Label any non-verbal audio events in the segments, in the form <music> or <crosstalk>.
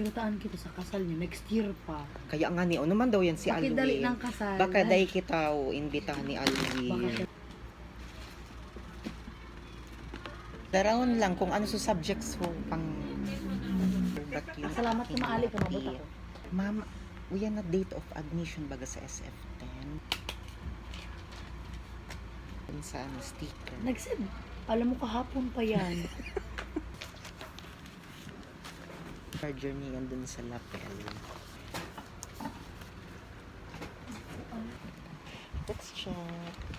Kirutaan kita sa kasal niyo next year pa. Kaya nga ni, ano man daw yan si Bakit dali Alwin. ng kasal? Baka Ay, dahil kita o imbitahan ni baka Alwin. siya- Darawon lang kung ano sa subjects mo pang... Salamat na maali ko mabot ako. Ma'am, we are na date of admission baga sa SF10. Dun sa ano, sticker. Nag-send. Alam mo kahapon pa yan. <laughs> Our journey yan dun sa lapel. Let's check.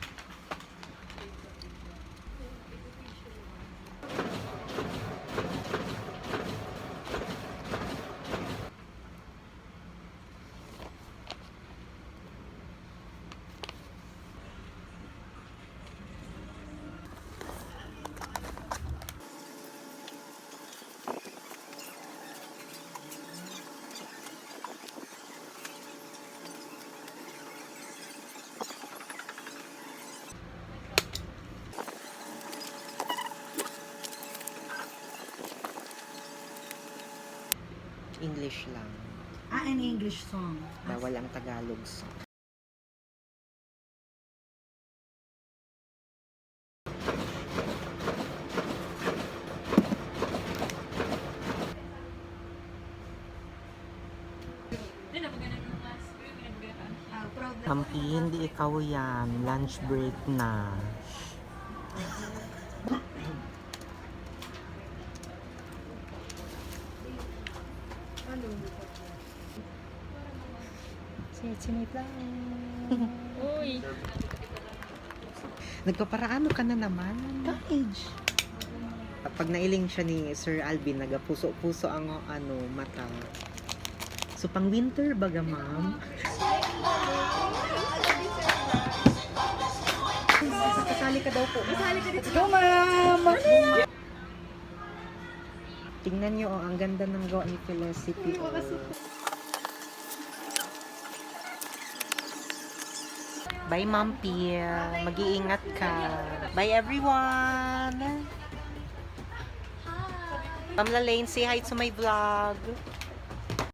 English lang. ah, an English song. Bawal ang Tagalog song. Ah. Kampi, hindi ikaw yan. Lunch break na. Sinit lang. Uy. Nagpaparaano ka na naman. College. Pag nailing siya ni Sir Alvin, nagapuso-puso ang ano, mata. So, pang winter baga, ma'am? Kasali ka daw po. Kasali ka dito. Go, ma'am! Tingnan niyo, oh, ang ganda ng gawa ni Felicity. Oh. Bye, Ma'am Pia. Mag-iingat ka. Bye, everyone. Ma'am Lalaine, say hi to my vlog.